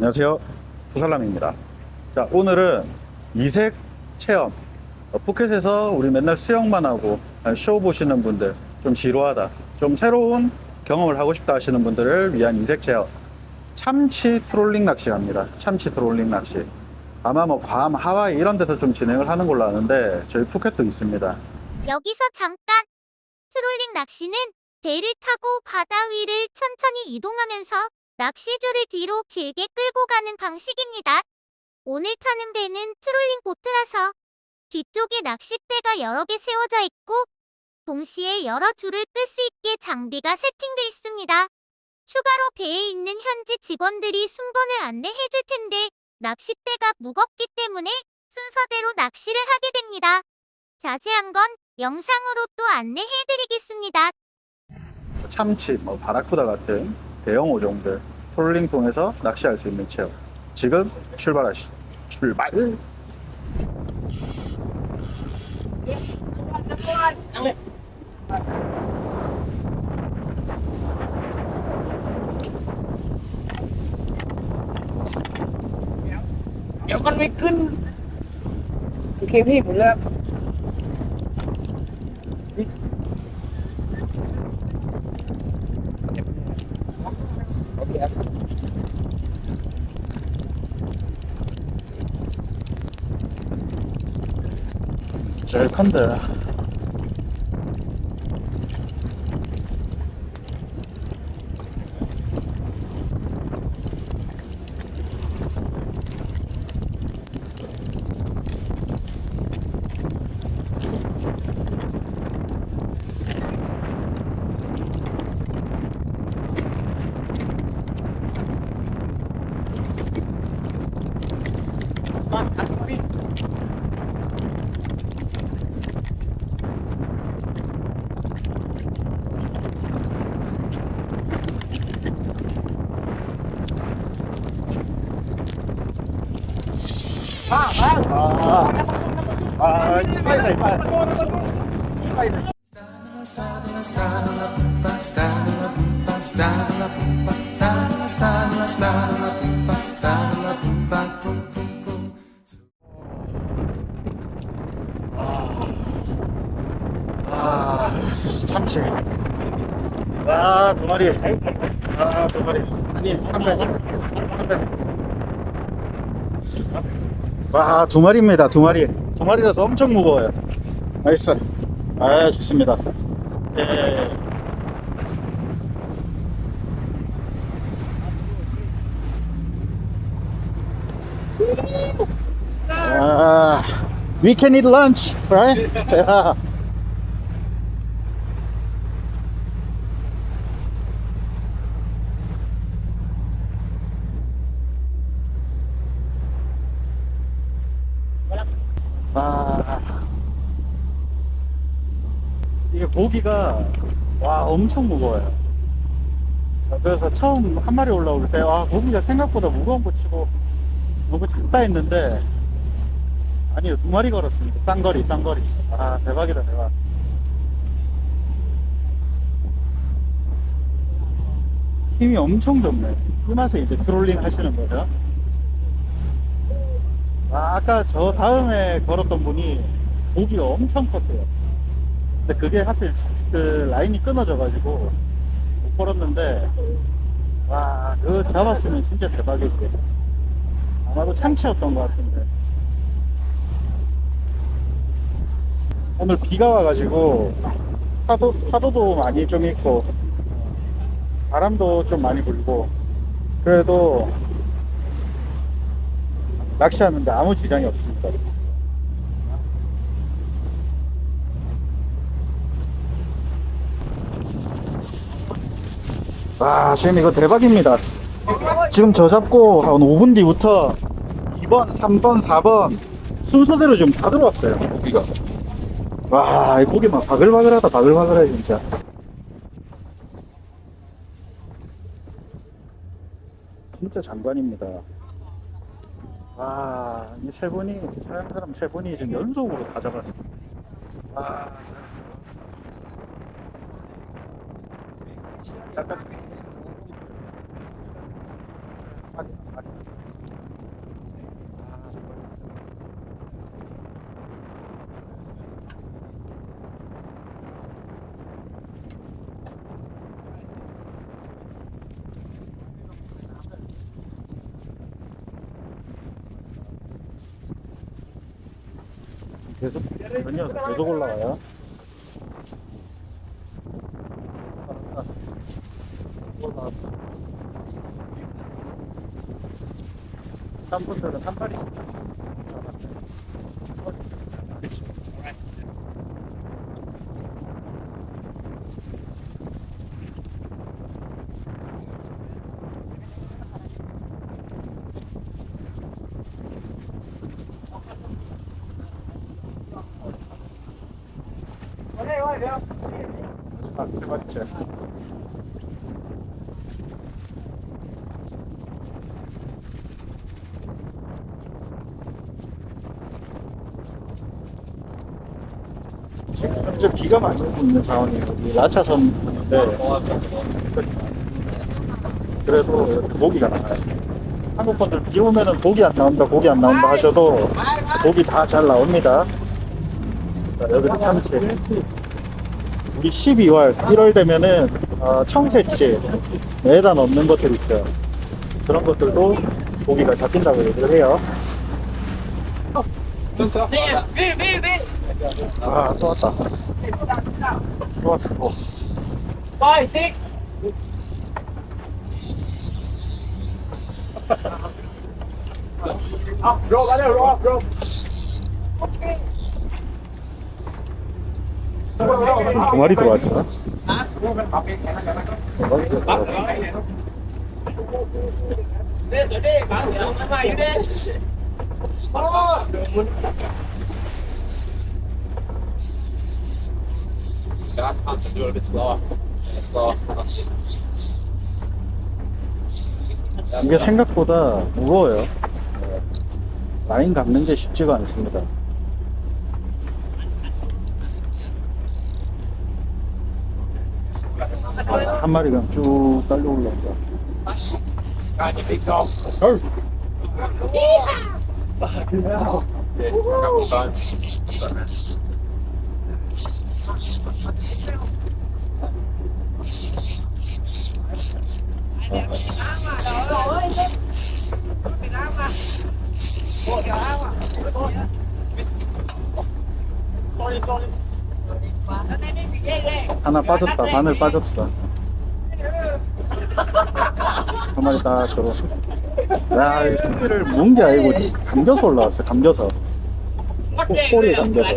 안녕하세요. 부살람입니다. 자, 오늘은 이색 체험. 어, 푸켓에서 우리 맨날 수영만 하고 쇼 보시는 분들 좀 지루하다. 좀 새로운 경험을 하고 싶다 하시는 분들을 위한 이색 체험. 참치 트롤링 낚시 갑니다. 참치 트롤링 낚시. 아마 뭐 괌, 하와이 이런 데서 좀 진행을 하는 걸로 아는데 저희 푸켓도 있습니다. 여기서 잠깐! 트롤링 낚시는 배를 타고 바다 위를 천천히 이동하면서 낚시줄을 뒤로 길게 끌고 가는 방식입니다. 오늘 타는 배는 트롤링 보트라서 뒤쪽에 낚싯대가 여러 개 세워져 있고 동시에 여러 줄을 끌 수 있게 장비가 세팅돼 있습니다. 추가로 배에 있는 현지 직원들이 순번을 안내해 줄 텐데 낚싯대가 무겁기 때문에 순서대로 낚시를 하게 됩니다. 자세한 건 영상으로 또 안내해 드리겠습니다. 참치, 뭐 바라쿠다 같은 대형 어종들 트롤링 통해서 낚시할 수 있는 체험. 지금 출발하시죠. 출발!เดี๋ยวมันไม่ขึ้น โอเคพี่ผมเลิก 큰데. 아, 참치. 아, 두 마리. 아, 두 마리. 아니, 한 배. 한 배. 와, 두 마리입니다. 두 마리. 두 마리라서 엄청 무거워요. 나이스. 아, 좋습니다. 예. 아, we can eat lunch, right? Yeah. 아, 이게 고기가 와 엄청 무거워요. 그래서 처음 한 마리 올라올 때, 와 고기가 생각보다 무거운 거 치고 너무 작다 했는데 아니요 두 마리 걸었습니다. 쌍거리, 쌍거리. 아 대박이다 대박. 힘이 엄청 좋네. 이 맛에 이제 트롤링 하시는 거죠? 아, 아까 저 다음에 걸었던 분이 고기가 엄청 컸대요. 근데 그게 하필 그 라인이 끊어져가지고 못 걸었는데, 와, 그거 잡았으면 진짜 대박이지. 아마도 참치였던 것 같은데. 오늘 비가 와가지고 파도, 파도도 많이 좀 있고, 바람도 좀 많이 불고, 그래도 낚시하는데 아무 지장이 없습니다. 와, 지금 이거 대박입니다. 지금 저 잡고 한 5분 뒤부터 2번, 3번, 4번 순서대로 지금 다 들어왔어요, 고기가. 와, 이 고기 막 바글바글하다, 바글바글해, 진짜. 진짜 장관입니다. 아, 이 세 분이, 사람 사람 세 분이 지금 연속으로 다 잡았습니다. 아, 약간 팔이야, 팔이야. 아, 정말. 계속 연이어서 계속 올라가요. 알았다. 올라갔다. 딴 분들은 한 마리씩 잡았네. 한 마리씩. 번째. 지금 현재 비가 많이 오고 있는 상황이에요. 이 라차섬인데 그래도 고기가 나와요. 한국 분들 비 오면은 고기 안 나온다, 고기 안 나온다 하셔도 고기 다 잘 나옵니다. 자, 여기는 참치. 우리 12월, 1월 되면은 어, 청새치 매다 넣는 것들 있죠. 그런 것들도 고기가 잡힌다고 얘기를 해요. 아, 또 왔다. 또 왔어. 또. Rô, valeu, Rô, Rô. 두 마리 들어왔죠? 두 마리 들어왔죠? Đi, rồi đi, bảo vệ ông mày đi. That punch do it a bit slower. Slower. 이게 생각보다 무거워요. 라인 감는 게 쉽지가 않습니다. 한 마리 그냥 쭉 딸려 올라온다. 어이. 하나 빠졌다. 바늘 빠졌어. 한 마리 딱 들어. 야, 이 새끼를 문게 아니고 감겨서 올라왔어. 감겨서. 코, 꼬리에 감겨서.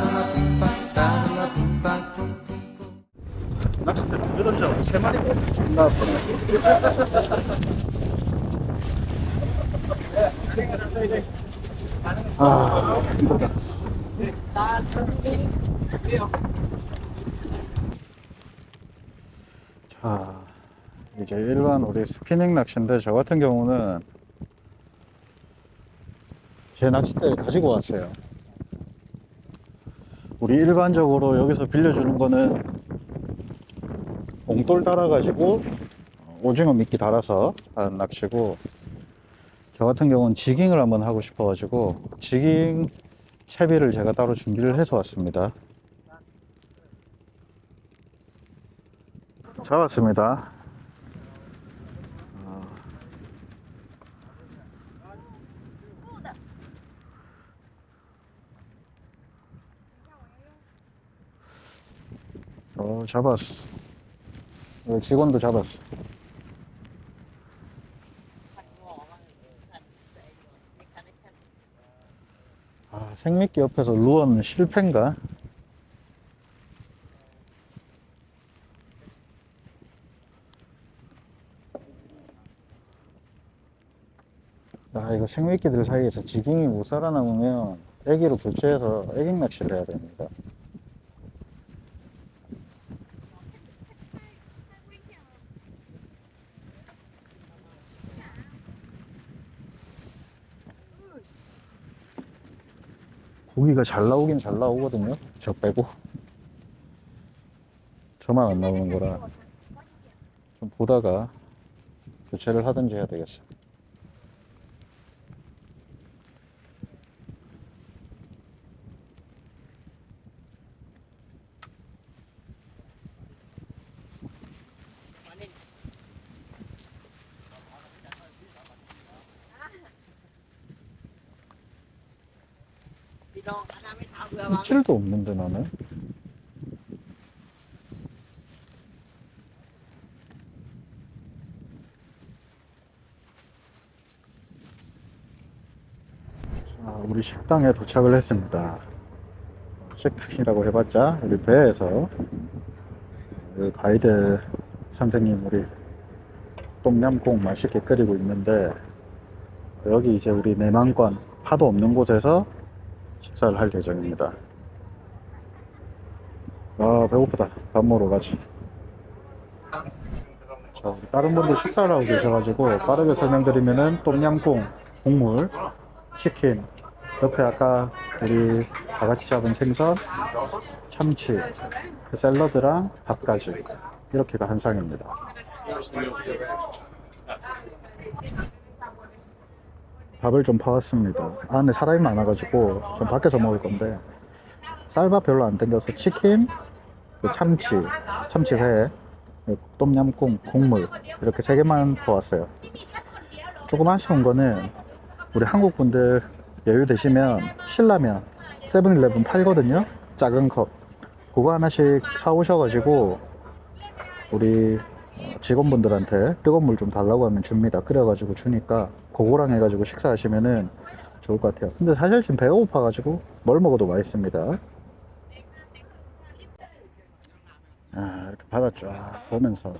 세 마리 존나 아프네. 아, 힘들다. 자, 이제 일반 우리 스피닝 낚시인데 저 같은 경우는 제 낚싯대를 가지고 왔어요. 우리 일반적으로 여기서 빌려주는 거는 이돌 달아가지고 어, 오징어 미끼 달아서 하는 낚시고 저 같은 경우는 지깅을 한번 하고 싶어가지고 지깅 채비를 제가 따로 준비를 해서 왔습니다. 잡았습니다. 어, 어 잡았어. 어, 직원도 잡았어. 아, 생미끼 옆에서 루어는 실패인가? 아, 이거 생미끼들 사이에서 지깅이 못 살아남으면 애기로 교체해서 애기 낚시를 해야 됩니다. 고기가 잘 나오긴 잘 나오거든요. 저 빼고. 저만 안 나오는 거라 좀 보다가 교체를 하든지 해야 되겠어. 입 질도 없는데 나는. 자, 우리 식당에 도착을 했습니다. 식당이라고 해봤자 우리 배에서 그 가이드 선생님 우리 똠얌꿍 맛있게 끓이고 있는데 여기 이제 우리 내만관 파도 없는 곳에서 식사를 할 예정입니다. 아 배고프다. 밥 먹으러 가지. 자, 우리 다른 분들 식사를 하고 계셔가지고 빠르게 설명드리면은 똠양꿍 국물, 치킨, 옆에 아까 우리 다 같이 잡은 생선, 참치, 그 샐러드랑 밥까지 이렇게가 한 상입니다. 밥을 좀 파왔습니다. 안에 사람이 많아가지고 좀 밖에서 먹을 건데 쌀밥 별로 안 땡겨서 치킨, 그 참치, 참치회, 그 똠얌꿍 국물 이렇게 세 개만 퍼왔어요. 조금 아쉬운 거는 우리 한국 분들 여유 되시면 신라면 세븐일레븐 팔거든요. 작은 컵. 그거 하나씩 사오셔가지고 우리 어, 직원분들한테 뜨거운 물 좀 달라고 하면 줍니다. 끓여가지고 주니까 그거랑 해가지고 식사하시면은 좋을 것 같아요. 근데 사실 지금 배가 고파가지고 뭘 먹어도 맛있습니다. 아, 이렇게 바다 쫙 보면서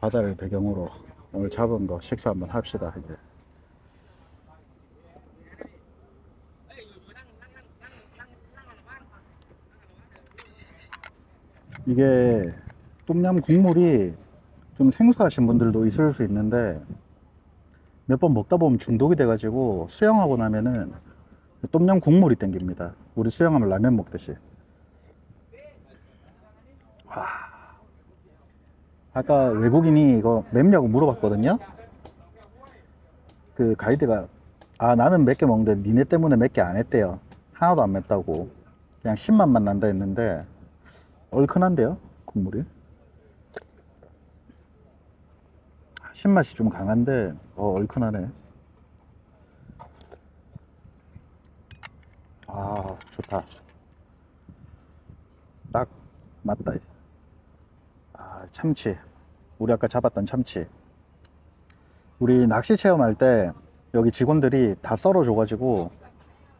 바다를 배경으로 오늘 잡은 거 식사 한번 합시다. 이제. 이게 똠얌 국물이 좀 생소하신 분들도 있을 수 있는데 몇 번 먹다 보면 중독이 돼가지고 수영하고 나면은 똠얌 국물이 땡깁니다. 우리 수영하면 라면 먹듯이. 와. 아까 외국인이 이거 맵냐고 물어봤거든요. 그 가이드가 아 나는 몇 개 먹는데 니네 때문에 몇 개 안 했대요. 하나도 안 맵다고. 그냥 신맛만 난다 했는데 얼큰한데요 국물이 신맛이 좀 강한데 어, 얼큰하네 아 좋다 딱 맞다 아 참치 우리 아까 잡았던 참치 우리 낚시 체험할 때 여기 직원들이 다 썰어 줘 가지고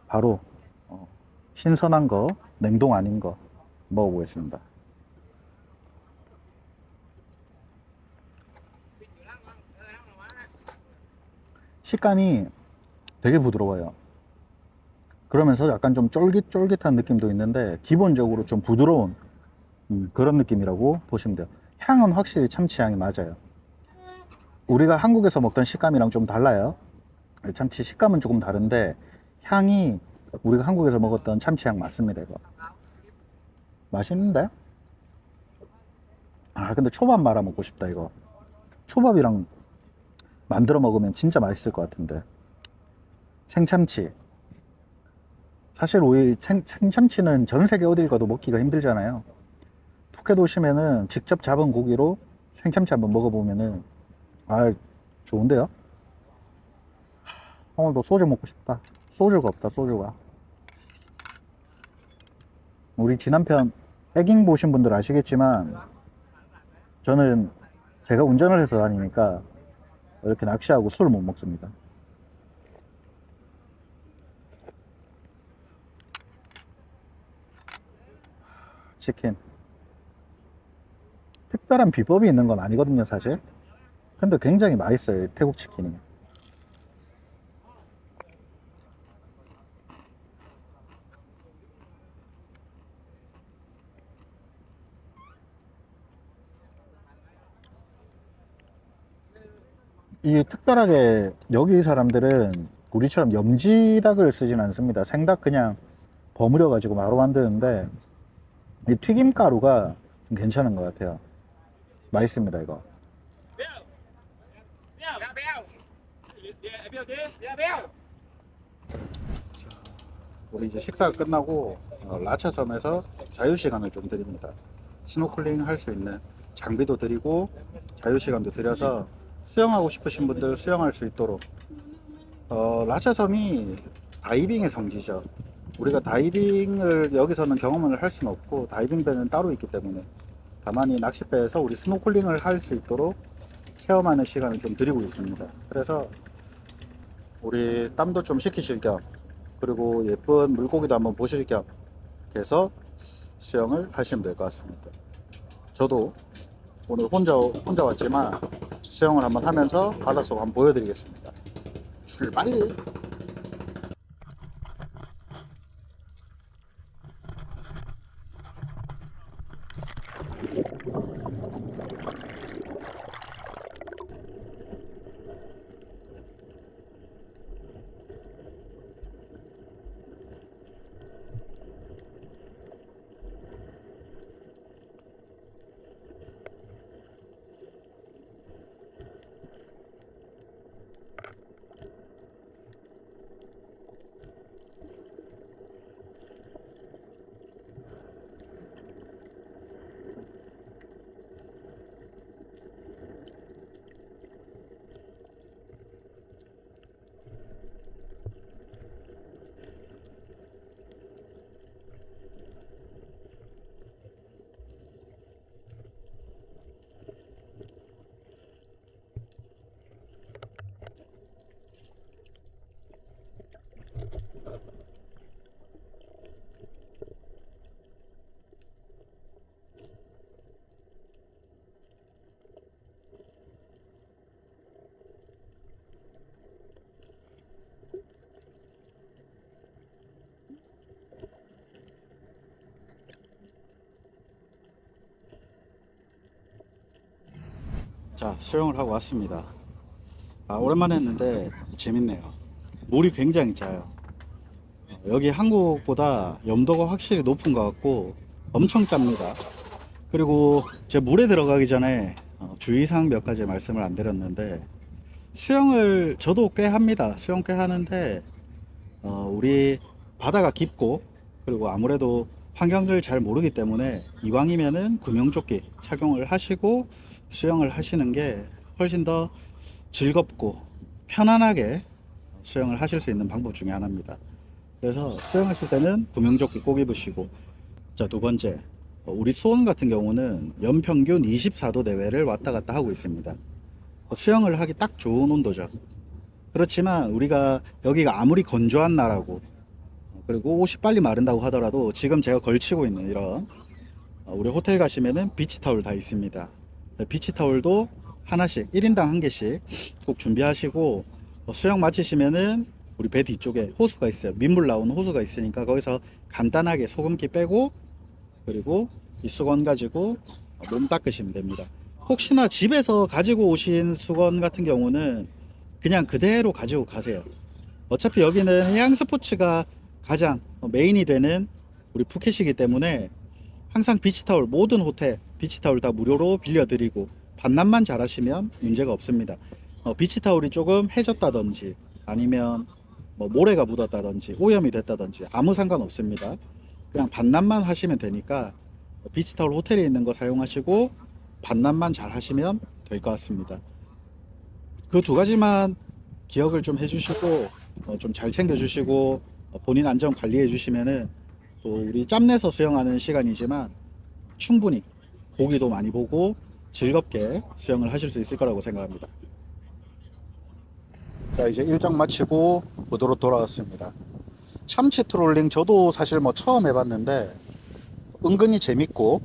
바로 어, 신선한 거 냉동 아닌 거 먹어보겠습니다. 식감이 되게 부드러워요. 그러면서 약간 좀 쫄깃쫄깃한 느낌도 있는데 기본적으로 좀 부드러운 음, 그런 느낌이라고 보시면 돼요. 향은 확실히 참치 향이 맞아요. 우리가 한국에서 먹던 식감이랑 좀 달라요. 참치 식감은 조금 다른데 향이 우리가 한국에서 먹었던 참치 향 맞습니다. 이거. 맛있는데? 아, 근데 초밥 말아 먹고 싶다, 이거. 초밥이랑 만들어 먹으면 진짜 맛있을 것 같은데. 생참치. 사실 우리 생, 생참치는 전 세계 어딜 가도 먹기가 힘들잖아요. 푸켓 오시면은 직접 잡은 고기로 생참치 한번 먹어보면은, 아, 좋은데요? 하, 오늘도 소주 먹고 싶다. 소주가 없다, 소주가. 우리 지난편 백잉 보신 분들 아시겠지만 저는 제가 운전을 해서 다니니까 이렇게 낚시하고 술을 못 먹습니다. 치킨. 특별한 비법이 있는 건 아니거든요, 사실. 근데 굉장히 맛있어요, 이 태국 치킨이. 이 특별하게 여기 사람들은 우리처럼 염지닭을 쓰진 않습니다. 생닭 그냥 버무려 가지고 바로 만드는데 이 튀김 가루가 좀 괜찮은 것 같아요. 맛있습니다 이거. 우리 이제 식사가 끝나고 어, 라차섬에서 자유 시간을 좀 드립니다. 스노클링 할 수 있는 장비도 드리고 자유 시간도 드려서 수영하고 싶으신 분들 수영할 수 있도록 어, 라차섬이 다이빙의 성지죠. 우리가 다이빙을 여기서는 경험을 할 수는 없고 다이빙 배는 따로 있기 때문에 다만 이 낚싯배에서 우리 스노클링을 할 수 있도록 체험하는 시간을 좀 드리고 있습니다. 그래서 우리 땀도 좀 식히실 겸 그리고 예쁜 물고기도 한번 보실 겸 해서 수영을 하시면 될 것 같습니다. 저도 오늘 혼자 혼자 왔지만 수영을 한번 하면서 바닷속 한번 보여드리겠습니다. 출발! 자, 수영을 하고 왔습니다. 아, 오랜만에 했는데 재밌네요. 물이 굉장히 짜요. 어, 여기 한국보다 염도가 확실히 높은 것 같고 엄청 짭니다. 그리고 제 물에 들어가기 전에 어, 주의사항 몇 가지 말씀을 안 드렸는데 수영을 저도 꽤 합니다. 수영 꽤 하는데 어, 우리 바다가 깊고 그리고 아무래도 환경을 잘 모르기 때문에 이왕이면은 구명조끼 착용을 하시고 수영을 하시는 게 훨씬 더 즐겁고 편안하게 수영을 하실 수 있는 방법 중에 하나입니다. 그래서 수영하실 때는 구명조끼 꼭 입으시고 자 두 번째 어, 우리 수원 같은 경우는 연평균 24도 내외를 왔다 갔다 하고 있습니다. 어, 수영을 하기 딱 좋은 온도죠. 그렇지만 우리가 여기가 아무리 건조한 나라고 어, 그리고 옷이 빨리 마른다고 하더라도 지금 제가 걸치고 있는 이런 어, 우리 호텔 가시면은 비치 타올 다 있습니다. 네, 비치 타올도 하나씩 1인당 한 개씩 꼭 준비하시고 어, 수영 마치시면은 우리 배 뒤쪽에 호수가 있어요. 민물 나오는 호수가 있으니까 거기서 간단하게 소금기 빼고 그리고 이 수건 가지고 몸 닦으시면 됩니다. 혹시나 집에서 가지고 오신 수건 같은 경우는 그냥 그대로 가지고 가세요. 어차피 여기는 해양 스포츠가 가장 메인이 되는 우리 푸켓이기 때문에 항상 비치타올 모든 호텔 비치타올 다 무료로 빌려드리고 반납만 잘하시면 문제가 없습니다. 어, 비치타올이 조금 해졌다든지 아니면 뭐 모래가 묻었다든지 오염이 됐다든지 아무 상관 없습니다. 그냥 반납만 하시면 되니까 비치타올 호텔에 있는 거 사용하시고 반납만 잘 하시면 될 것 같습니다. 그 두 가지만 기억을 좀 해주시고 어, 좀잘 챙겨주시고 어, 본인 안전 관리해 주시면은 또 우리 짬내서 수영하는 시간이지만 충분히 고기도 많이 보고 즐겁게 수영을 하실 수 있을 거라고 생각합니다. 자 이제 일정 마치고 보도로 돌아왔습니다. 참치 트롤링 저도 사실 뭐 처음 해봤는데 은근히 재밌고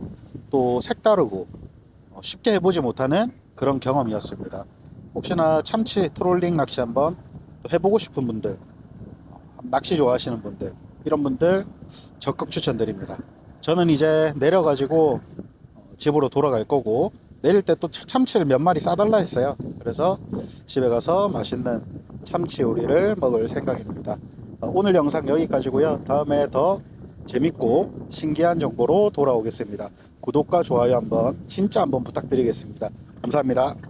또 색다르고 어, 쉽게 해보지 못하는 그런 경험이었습니다. 혹시나 참치 트롤링 낚시 한번 또 해보고 싶은 분들 어, 낚시 좋아하시는 분들 이런 분들 적극 추천드립니다. 저는 이제 내려가지고 어, 집으로 돌아갈 거고 내릴 때 또 참치를 몇 마리 싸달라 했어요. 그래서 집에 가서 맛있는 참치 요리를 먹을 생각입니다. 어, 오늘 영상 여기까지고요. 다음에 더 재밌고 신기한 정보로 돌아오겠습니다. 구독과 좋아요 한번 진짜 한번 부탁드리겠습니다. 감사합니다.